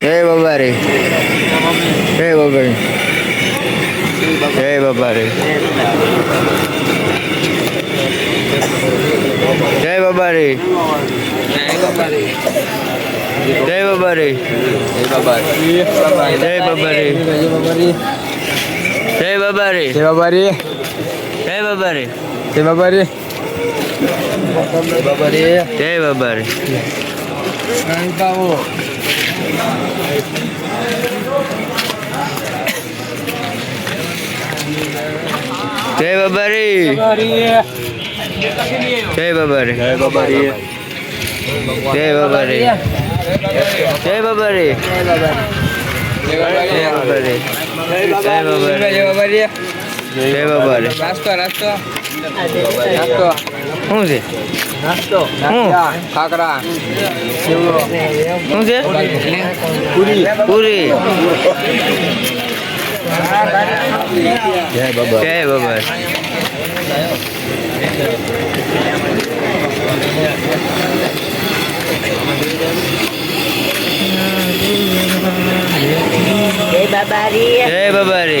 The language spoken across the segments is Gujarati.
જય બાબા રે જય બાબા રે જય બાબા રે જય બાબા રે જય બાબા રે જય બાબા જય બાબા રે જય બાબા રે જય બાબારી જય બાબા રે જય બાબારી જય બાબા રે જય બાબા રે જય બાબા રે જય બાબા રે જય બાબા રે જય બાબા રે જય બાબા રે જય બાબા રે જય બાબારી. જય બાબા રે નાસ્તો નાસ્તો. નાસ્તો. શું છે? નાસ્તો. હું? ખાખરા. શું છે? પૂરી. પૂરી. જય બાબા. જય બાબા. જય બાબા રે. જય બાબા રે.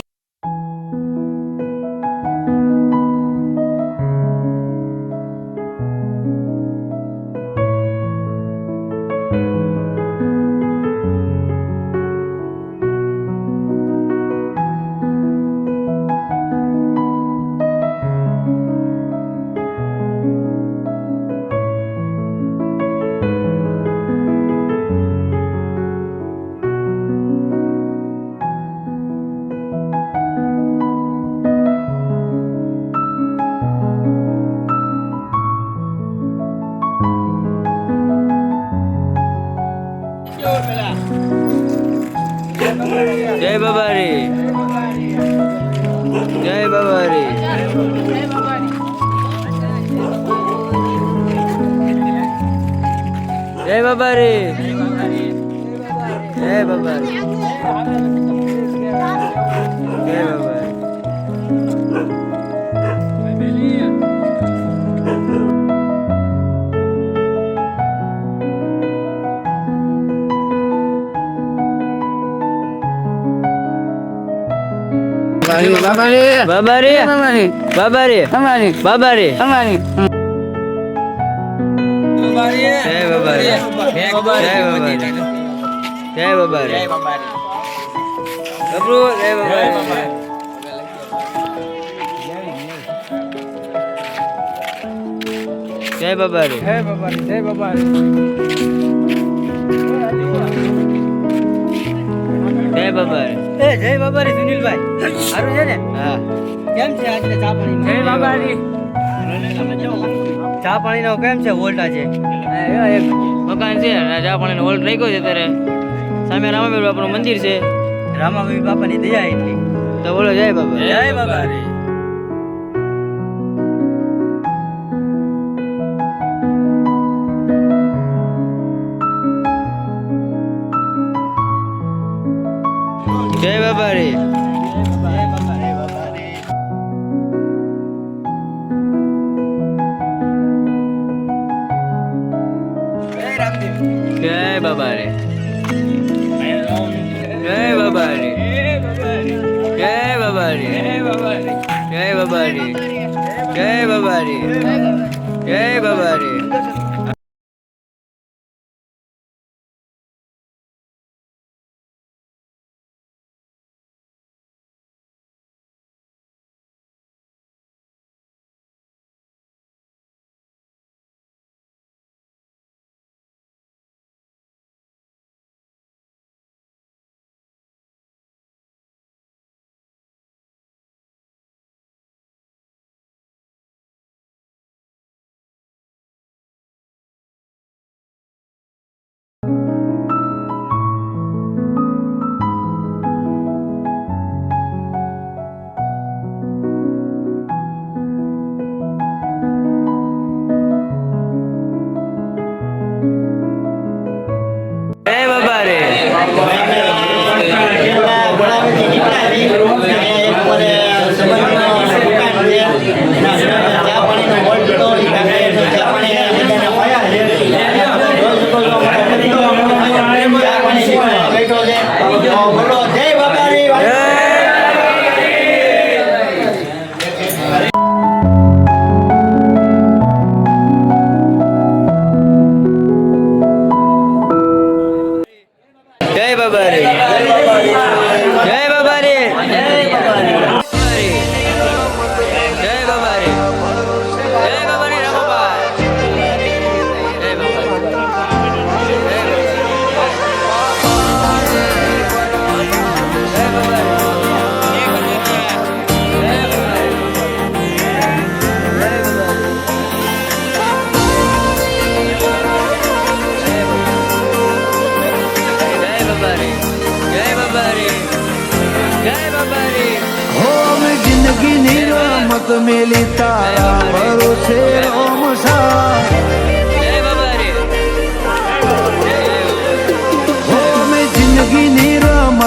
જય બાબા રે જય બાબા રે જય બાબા રે જય બાબા રે એ જય બાબારી સુનિલભાઈ. સારું છે ને? હા. કેમ છે આજે ચા પાણી જય બાબારી. ચા પાણી નો કેમ છે વોલ્ટા છે? એક મકાન છે. રાજા પાણીનો વોલ્ટ રાખ્યો છે ત્યારે સામે રામાભાઈ બાપાનું મંદિર છે. રામાભાઈ બાપાની દયા એટલી. તો બોલો જય બાબા જય બાબારી. everybody.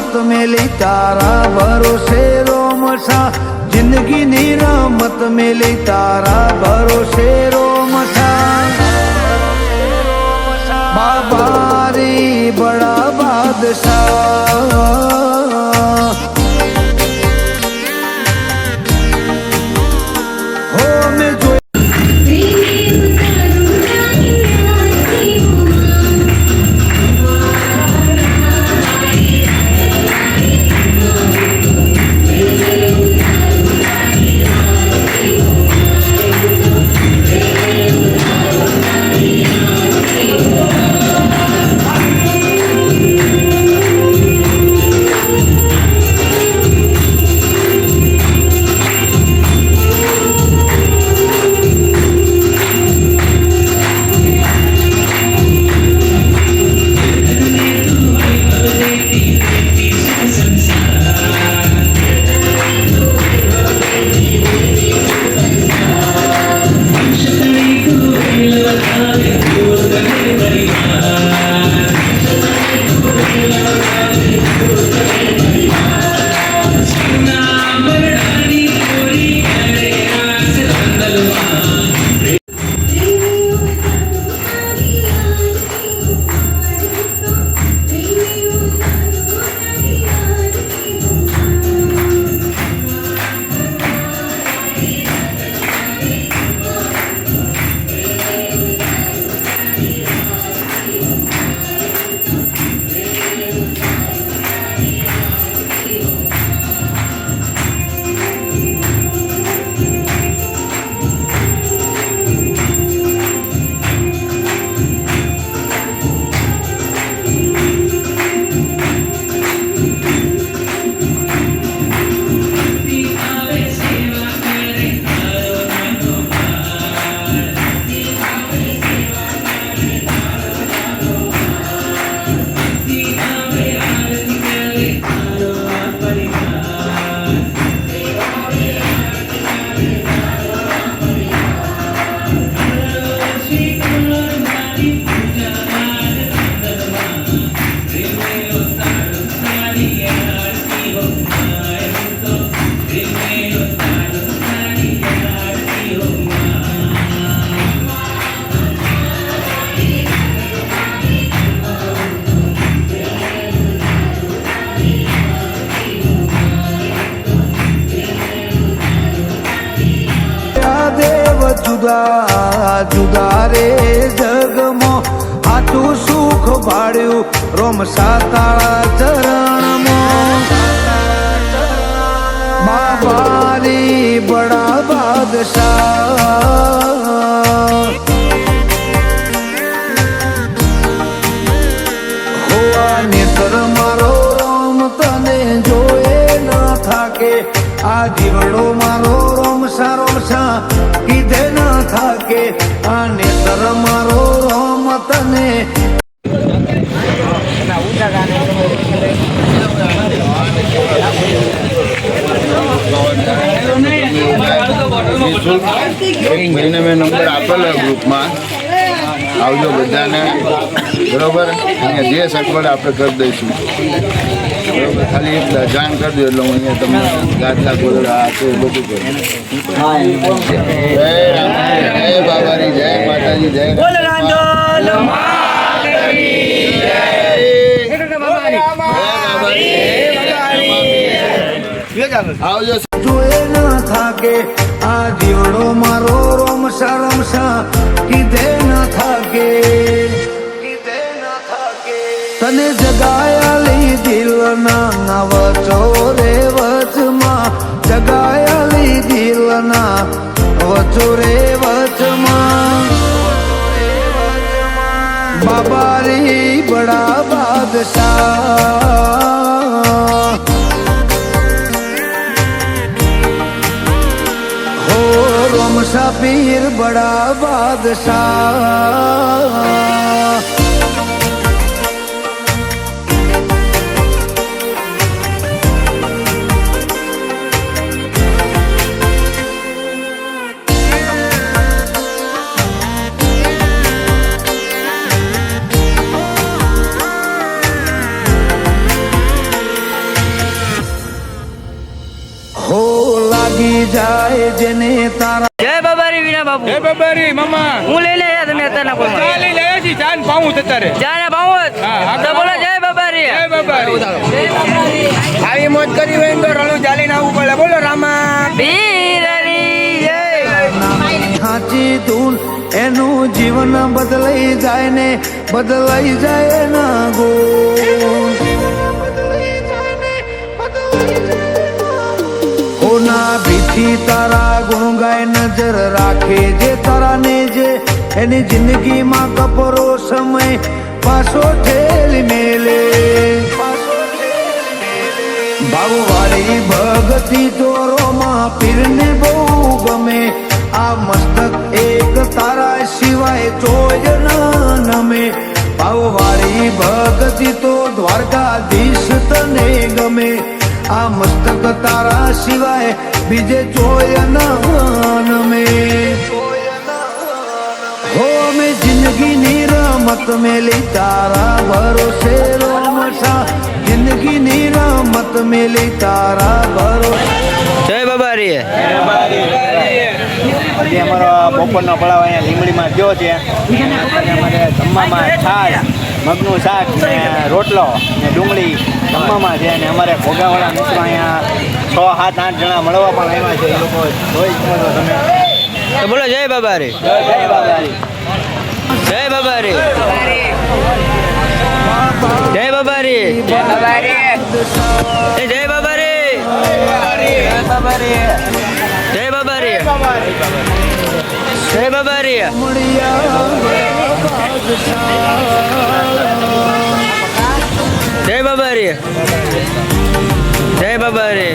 રમત મેલી તારા ભરોસે રોમસા. જિંદગીની રમત મેલી તારા ભરોસે રોમસા. બાબારી બડા બાદશાહ. જુદા જુદા રે જગમાં હાથું સુખ ભાડ્યું રોમ સાતાળા આ નેત્ર મારો રોમ તને. ભાઈને મેં નંબર આપેલો ગ્રુપમાં. આવજો બધાને. બરોબર? અને જે સગવડ આપણે કરી દઈશું. ખાલી એક જાણ કરજો એટલે હું અહીંયા તમને ગાદલા ગોદડા આ તે બધું કરું. જય રામ જય માતાજી જય રામ. જય બાબારી. આવજો. જોએ થાકે આ જીવડો મારો રોમ સારમ કીધે ના થાકે કીધે ન થાકે. તને જગાયાલી દિલના નવચો રે વચમાં જગાયલી દિલના વચો રે વચમાં. બાબારી બડા બાદશાહ. હો રમશા પીર બડા બાદશાહ. જેને તારા જય બાબારી વિના બાપુ. જય બાબારી મામા. હું લઈને આવ્યા તમે અત્યારના કોઈ ચાલી લે લાવ્યા જાન ને પાઉં અત્યારે. હા, હા. તો બોલો જય બાબારી. જય બાબારી. આવી મોજ કરી હોય તો રણું ચાલીને આવવું પડે. બોલો રામા. બીરરી જય સાચી ધૂન એનું જીવન બદલાઈ જાય ને બદલાઈ જાય ના ગો તારા ગુણ ગાય નજર રાખે જે તારા ને જે એની જિંદગીમાં કપરો સમય પાછો ઠેલી મેલે. ભાવવાળી ભગતી ચોરોમાં પીરને બહુ ગમે. આ મસ્તક એક તારા સિવાય જોય ન નમે. ભાવવાળી ભગતી તો દ્વારકાધીશ તને ગમે. આ મસ્તક તારા સિવાય બીજે ચોય ન નમે હો મેં જિંદગીની રમત મેલી તારા ભરોસે રોમશા. જિંદગીની રમત મેલી તારા ભરોસે. જય બાબારી આજે અમારો બપોરનો પડાવ અહીંયા લીમડીમાં ગયો છે. અને અમારે જમવામાં છાશ મગનું શાક ને રોટલો ને ડુંગળી જમવામાં છે. અને અમારે ભોગાવાળા મિત્રો અહીંયા છ સાત આઠ જણા મળવા પણ આવ્યા છે એ લોકો જોઈ શકો રે તમે. બાબા બોલો જય બાબારી. જય બાબારી. જય બાબારી. જય બાબા રે જય બાબારી. જય બાબારી. જય બાબારી. જય બાબારી. જય બાબા રે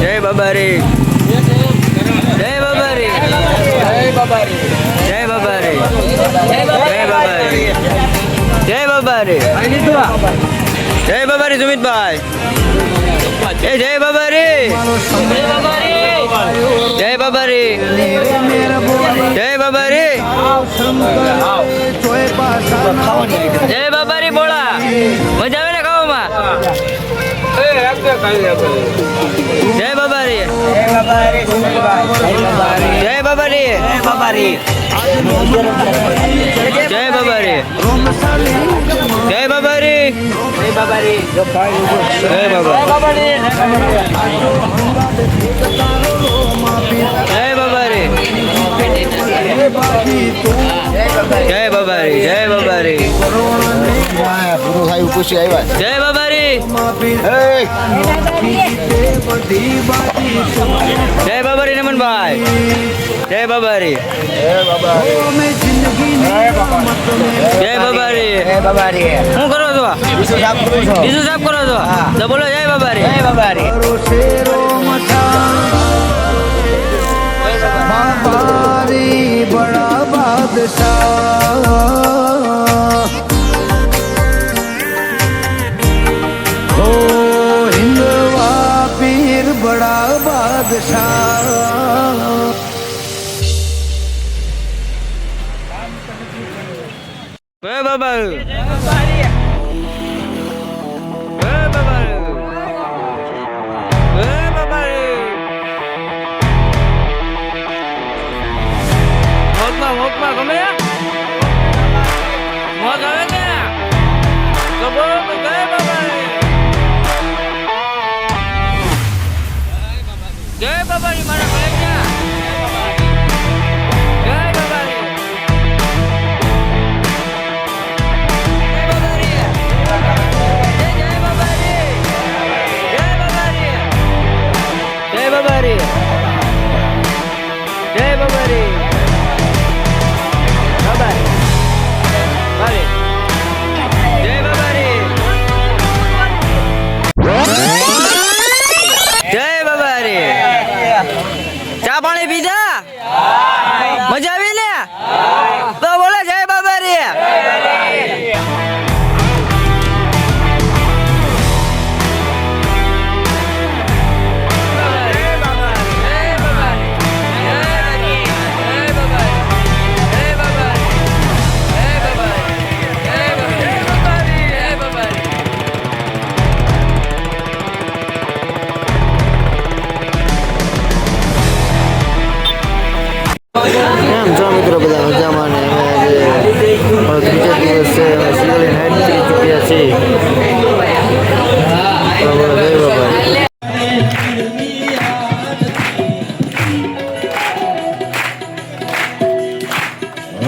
જય બાબા રે જય બાબા રે જય બાબા રે જય બાબારી. જય બાબા રે જય બાબારી, સુમિતભાઈ. એ જય બાબા રે જય બાબા રે જય બાબા રે જય બાબા રે બોલા. મજા આવે ને ખાવામાં? જય બાબારી જય બાબારી જય બાબારી જય બાબારી જય બાબારી જય બાબારી જય જય બાબારી જય બાબારી. પૂરું ખાઈ ખુશી આવ્યા જય બાબારી. જય બાબારી નમનભાઈ. જય બાબારી. જય બાબારી. જય બાબારી શું કરો છો? બીજું સાફ કરો છો? તો બોલો, જય બાબારી. જય બાબારી. बड़ा बादशाह हो हिंदवा पीर बड़ा बादशाह જય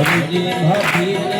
Hare Hare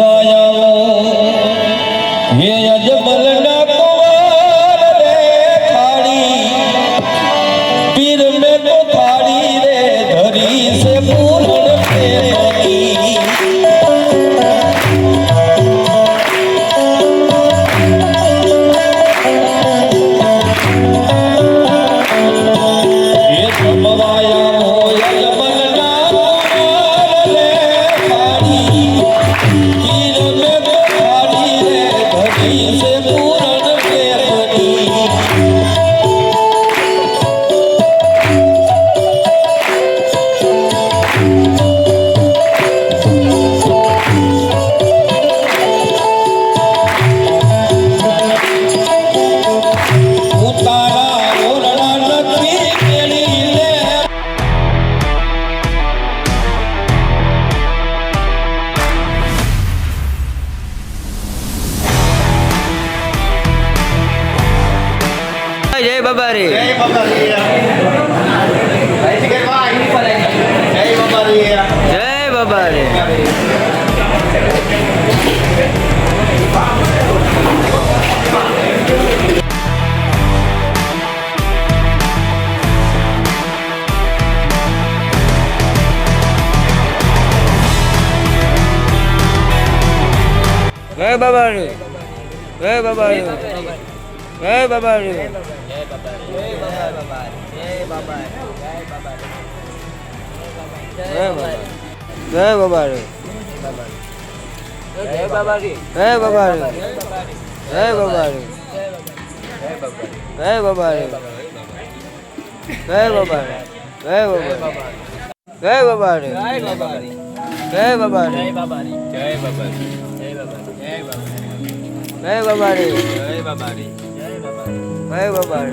ભવાયા હે જય બાબારી જય બાબારી જય બાબારી જય બાબારી જય બાબારી જય બાબારી જય બાબારી જય બાબારી જય બાબારી જય બાબારી જય બાબારી જય બાબારી જય બાબારી જય બાબારી જય બાબારી જય બાબારી જય બાબારી જય બાબારી જય બાબારી જય બાબા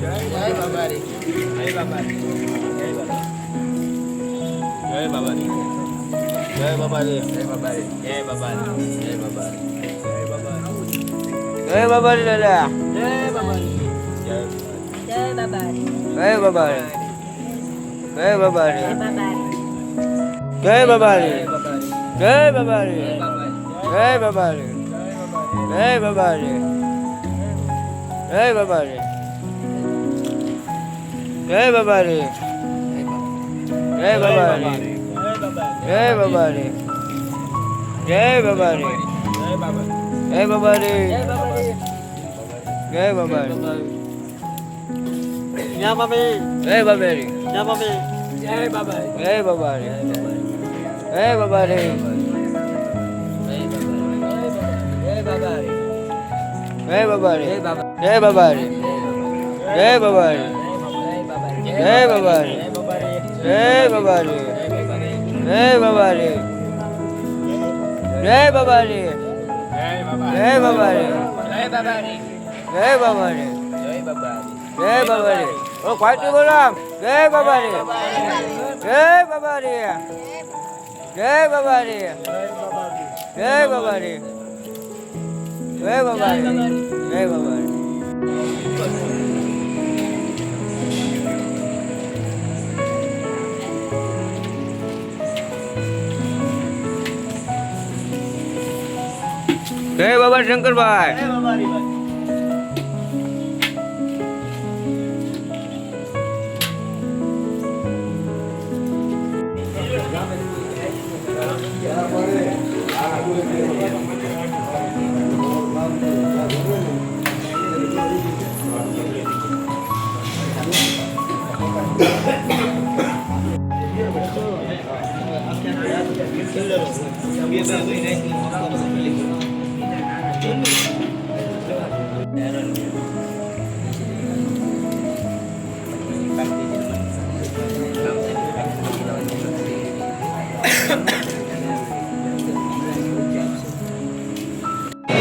જય બાબા જય બાબા જય બાબા જય બાબા જય બાબા જય બાબા જય બાબા જય બાબારી જય બાબા જય બાબા જય બાબા જય બાબા જય બાબા જય બાબા જય બાબા જય બાબા જય બાબારી જય બાબારી જય બાબારી જય બાબારી જય બાબારી જય બાબારી જય બાબારી જય બાબારી જય બાબારી ઓ પાટી બોલામ જય બાબારી જય બાબારી જય બાબારી જય બાબારી જય બાબારી જય બાબા જય બાબા જય બાબા શંકરભાઈ.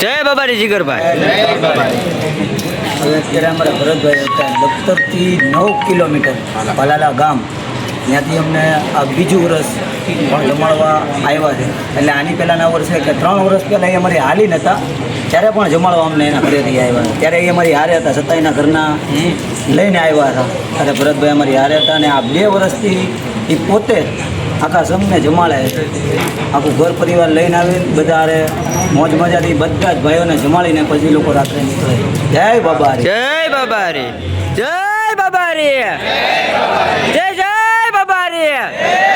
જય બાબારી જીગરભાઈ અત્યારે અમારા ભરતભાઈ હતા લખતરથી નવ કિલોમીટર, પલાલા ગામ. ત્યાંથી અમને આ બીજું વર્ષ પણ જમાડવા આવ્યા છે. એટલે આની પહેલાંના વર્ષે કે ત્રણ વર્ષ પહેલાં એ અમારી હાલી નહોતા ત્યારે પણ જમાડવા અમને એના ઘરેથી આવ્યા. ત્યારે એ અમારી હારે હતા છતાં ઘરના લઈને આવ્યા હતા. ત્યારે ભરતભાઈ અમારી હારે હતા અને આ બે વર્ષથી એ પોતે આખા સમને જમાડે આખું ઘર પરિવાર લઈને આવે બધા અરે મોજ મજાથી બધા જ ભાઈઓને જમાડીને પછી લોકો રાત્રે નીકળે જય બાબા જય બાબા રે. જય બાબા રે જય જય બાબા બાબારી.